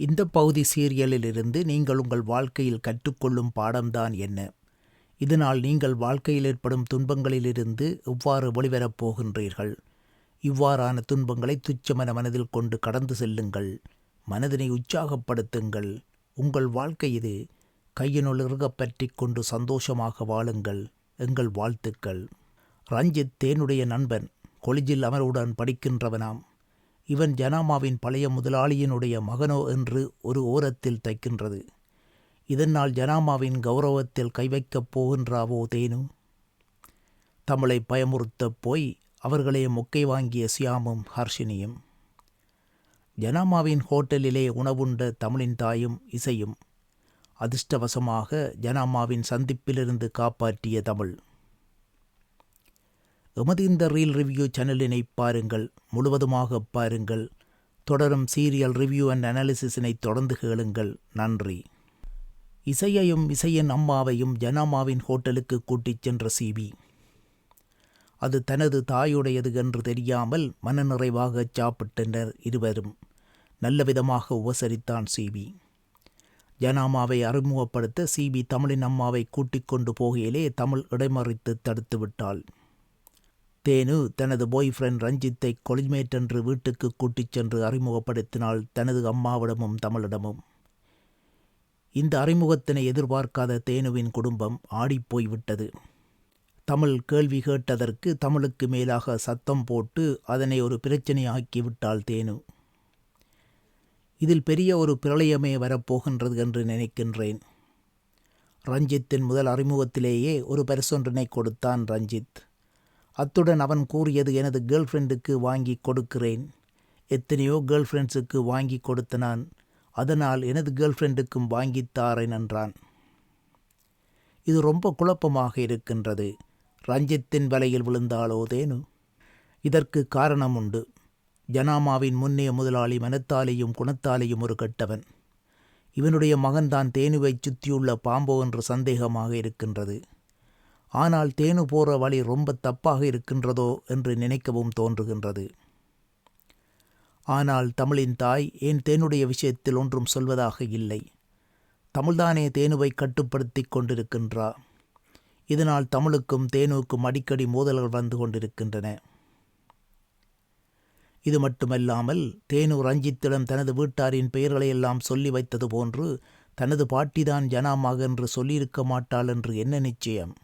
இந்த பகுதி சீரியலிலிருந்து நீங்கள் உங்கள் வாழ்க்கையில் கற்றுக்கொள்ளும் பாடம்தான் என்ன? இதனால் நீங்கள் வாழ்க்கையில் ஏற்படும் துன்பங்களிலிருந்து எவ்வாறு வெளிவரப் போகின்றீர்கள்? இவ்வாறான துன்பங்களை துச்சமென மனதில் கொண்டு கடந்து செல்லுங்கள். மனதினை உற்சாகப்படுத்துங்கள். உங்கள் வாழ்க்கை இது கையினுள் கொண்டு சந்தோஷமாக வாழுங்கள். எங்கள் வாழ்த்துக்கள். ரஞ்சித் தேனுடைய நண்பன் கொலிஜில் அவருடன் படிக்கின்றவனாம். இவன் ஜனாமாவின் பழைய முதலாளியினுடைய மகனோ என்று ஒரு ஓரத்தில் தைக்கின்றது. இதனால் ஜனாமாவின் கௌரவத்தில் கை வைக்கப் போகின்றாவோ தேனு? தமிழை பயமுறுத்தப் போய் அவர்களே மொக்கை வாங்கிய சியாமும் ஹர்ஷினியும். ஜனாமாவின் ஹோட்டலிலே உணவுண்ட தமிழின் தாயும் இசையும் அதிர்ஷ்டவசமாக ஜனாமாவின் சந்திப்பிலிருந்து காப்பாற்றிய தமிழ். எமது இந்த ரீல் ரிவ்யூ சேனலினை பாருங்கள் முழுவதுமாக பாருங்கள். தொடரும் சீரியல் ரிவ்யூ அண்ட் அனாலிசிஸினை தொடர்ந்து கேளுங்கள். நன்றி. இசையையும் இசையின் அம்மாவையும் ஜனாமாவின் ஹோட்டலுக்கு கூட்டிச் சென்ற சிபி. அது தனது தாயுடையது என்று தெரியாமல் மனநிறைவாக சாப்பிட்டனர் இருவரும். நல்ல விதமாக உபசரித்தான் சிபி. ஜனாமாவை அறிமுகப்படுத்த சிபி தமிழின் அம்மாவை கூட்டிக் கொண்டு போகையிலே தமிழ் இடைமறித்து தடுத்து விட்டாள். தேனு தனது பாய் ஃப்ரெண்ட் ரஞ்சித்தை கொலிமேட்டன்று வீட்டுக்கு கூட்டிச் சென்று அறிமுகப்படுத்தினாள் தனது அம்மாவிடமும் தமிழிடமும். இந்த அறிமுகத்தினை எதிர்பார்க்காத தேனுவின் குடும்பம் ஆடிப்போய் விட்டது தமிழ் கேள்வி கேட்டதற்கு தமிழுக்கு மேலாக சத்தம் போட்டு அதனை ஒரு பிரச்சனையாக்கி விட்டாள் தேனு. இதில் பெரிய ஒரு பிரளயமே வரப்போகின்றது என்று நினைக்கின்றேன். ரஞ்சித்தின் முதல் அறிமுகத்திலேயே ஒரு பரிசொன்றினை கொடுத்தான் ரஞ்சித். அத்துடன் அவன் கூறியது எனது கேர்ள் ஃப்ரெண்டுக்கு வாங்கி கொடுக்கிறேன். எத்தனையோ கேர்ள் ஃப்ரெண்ட்ஸுக்கு வாங்கி கொடுத்த நான் அதனால் எனது கேர்ள் ஃப்ரெண்டுக்கும் வாங்கித் தாரேன் என்றான். இது ரொம்ப குழப்பமாக இருக்கின்றது. ரஞ்சித்தின் வலையில் விழுந்தாலோதேனு இதற்கு காரணம் உண்டு ஜனாமாவின் முன்னைய முதலாளி மனத்தாலேயும் குணத்தாலேயும் ஒரு கெட்டவன். இவனுடைய மகன்தான் தேனுவைச் சுற்றியுள்ள பாம்போ என்று சந்தேகமாக இருக்கின்றது. ஆனால் தேனு போற வழி ரொம்ப தப்பாக இருக்கின்றதோ என்று நினைக்கவும் தோன்றுகின்றது. ஆனால் தமிழின் தாய் ஏன் தேனுடைய விஷயத்தில் ஒன்றும் சொல்வதாக இல்லை. தமிழ்தானே தேனுவை கட்டுப்படுத்தி கொண்டிருக்கின்றா? இதனால் தமிழுக்கும் தேனுவுக்கும் அடிக்கடி மோதல்கள் வந்து கொண்டிருக்கின்றன. இது மட்டுமல்லாமல் தேனு ரஞ்சித்திடம் தனது வீட்டாரின் பெயர்களையெல்லாம் சொல்லி வைத்தது போன்று தனது பாட்டிதான் ஜனாமாக என்று சொல்லியிருக்க மாட்டாள் என்று என்ன நிச்சயம்?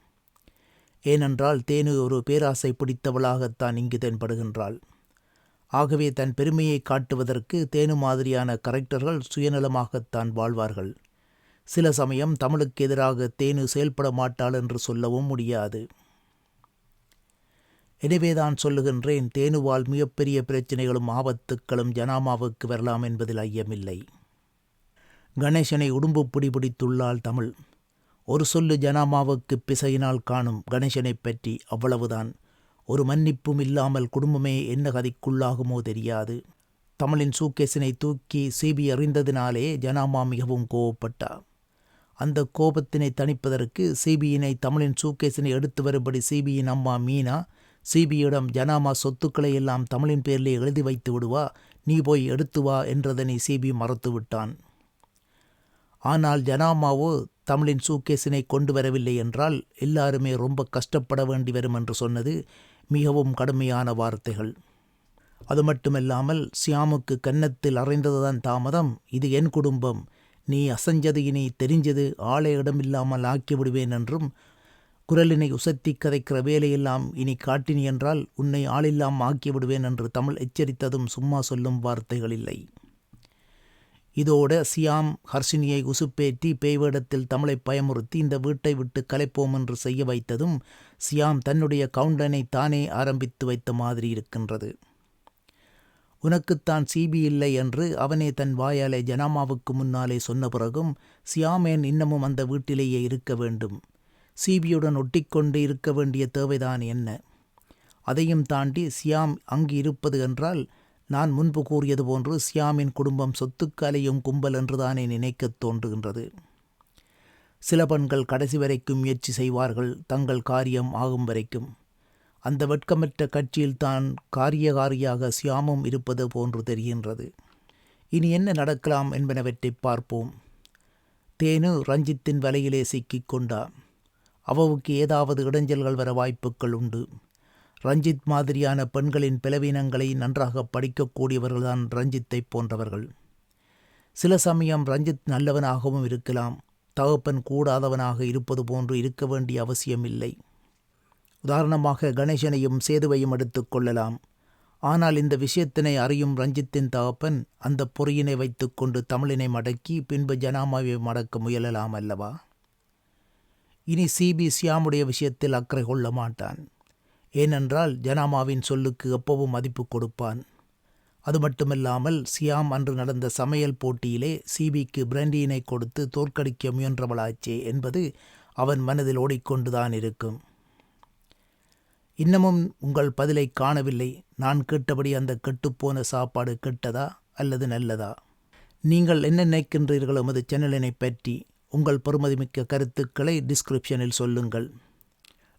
ஏனென்றால் தேனு ஒரு பேராசை பிடித்தவளாகத்தான் இங்கு தென்படுகின்றாள். ஆகவே தன் பெருமையை காட்டுவதற்கு தேனு மாதிரியான கரெக்டர்கள் சுயநலமாகத்தான் வாழ்வார்கள். சில சமயம் தமிழுக்கு எதிராக தேனு செயல்பட மாட்டாள் என்று சொல்லவும் முடியாது. எனவேதான் சொல்லுகின்றேன் தேனுவால் மிகப்பெரிய பிரச்சனைகளும் ஆபத்துக்களும் ஜனாமாவுக்கு வரலாம் என்பதில் ஐயமில்லை. கணேசனை உடும்பு பிடி பிடித்துள்ளாள் தமிழ். ஒரு சொல்லு ஜனாமாவுக்கு பிசையினால் காணும் கணேசனைப் பற்றி அவ்வளவுதான். ஒரு மன்னிப்பும் இல்லாமல் குடும்பமே என்ன கதைக்குள்ளாகுமோ தெரியாது. தமிழின் சூக்கேசினை தூக்கி சிபி அறிந்ததினாலே ஜனாமா மிகவும் கோவப்பட்டார் அந்த கோபத்தினை தணிப்பதற்கு சிபியினை தமிழின் சூக்கேசினை எடுத்து வரும்படி சிபியின் அம்மா மீனா சிபியிடம் ஜனாமா சொத்துக்களை எல்லாம் தமிழின் பேரிலே எழுதி வைத்து விடுவா நீ போய் எடுத்து வா என்றதனை சிபி மறுத்து விட்டான். ஆனால் ஜனாமாவோ தமிழின் சூக்கேசினை கொண்டு வரவில்லை என்றால் எல்லாருமே ரொம்ப கஷ்டப்பட வேண்டி வரும் என்று சொன்னது மிகவும் கடுமையான வார்த்தைகள். அது மட்டுமல்லாமல் சியாமுக்கு கன்னத்தில் அறைந்ததுதான் தாமதம் இது என் குடும்பம் நீ அசஞ்சது இனி தெரிஞ்சது ஆளே இடமில்லாமல் ஆக்கிவிடுவேன் என்றும் குரலினை உசத்தி கதைக்கிற வேலையெல்லாம் இனி காட்டினி என்றால் உன்னை ஆளில்லாம் ஆக்கிவிடுவேன் என்று தமிழ் எச்சரித்ததும் சும்மா சொல்லும் வார்த்தைகள் இல்லை. இதோட சியாம் ஹர்ஷினியை உசுப்பேற்றி பேய்வேடத்தில் தமிழை பயமுறுத்தி இந்த வீட்டை விட்டு கலைப்போம் என்று செய்ய வைத்ததும் சியாம் தன்னுடைய கவுண்டனை தானே ஆரம்பித்து வைத்த மாதிரி இருக்கின்றது. உனக்குத்தான் சிபி இல்லை என்று அவனே தன் வாயாலே ஜனாமாவுக்கு முன்னாலே சொன்ன பிறகும் சியாமேன் இன்னமும் அந்த வீட்டிலேயே இருக்க வேண்டும்? சிபியுடன் ஒட்டிக்கொண்டு இருக்க வேண்டிய தேவைதான் என்ன? அதையும் தாண்டி சியாம் அங்கு இருப்பது என்றால் நான் முன்பு கூறியது போன்று சியாமின் குடும்பம் சொத்துக்கலையும் கும்பல் என்றுதானே நினைக்கத் தோன்றுகின்றது. சில பெண்கள் கடைசி வரைக்கும் முயற்சி செய்வார்கள் தங்கள் காரியம் ஆகும் வரைக்கும். அந்த வெட்கமற்ற கட்சியில் தான் காரியகாரியாக சியாமும் இருப்பது போன்று தெரிகின்றது. இனி என்ன நடக்கலாம் என்பனவற்றை பார்ப்போம். தேனு ரஞ்சித்தின் வலையிலே சிக்கிக் கொண்டா. அவவுக்கு ஏதாவது இடைஞ்சல்கள் வர வாய்ப்புகள் உண்டு. ரஞ்சித் மாதிரியான பெண்களின் பலவீனங்களை நன்றாக படிக்கக்கூடியவர்கள்தான் ரஞ்சித்தை போன்றவர்கள். சில சமயம் ரஞ்சித் நல்லவனாகவும் இருக்கலாம் தகப்பன் கூடாதவனாக இருப்பது போன்று இருக்க வேண்டிய அவசியமில்லை. உதாரணமாக கணேசனையும் சேதுவையும் எடுத்துக்கொள்ளலாம் ஆனால் இந்த விஷயத்தினை அறியும் ரஞ்சித்தின் தகப்பன் அந்த பொறியினை வைத்துக்கொண்டு தமிழினை மடக்கி பின்பு ஜனாமாவை மடக்க முயலலாம் அல்லவா? இனி சிபி சியாமுடைய விஷயத்தில் அக்கறை கொள்ள மாட்டான். ஏனென்றால் ஜனாமாவின் சொல்லுக்கு எப்பவும் மதிப்பு கொடுப்பான். அது மட்டுமில்லாமல் சியாம் அன்று நடந்த சமையல் போட்டியிலே சிபிக்கு பிரண்டியினை கொடுத்து தோற்கடிக்க முயன்றவளாச்சே என்பது அவன் மனதில் ஓடிக்கொண்டுதான் இருக்கும். இன்னமும் உங்கள் பதிலை காணவில்லை. நான் கேட்டபடி அந்த கெட்டுப்போன சாப்பாடு கெட்டதா அல்லது நல்லதா? நீங்கள் என்ன நினைக்கின்றீர்கள் எமது சேனலினை பற்றி உங்கள் பெருமதிமிக்க கருத்துக்களை டிஸ்கிரிப்ஷனில் சொல்லுங்கள்.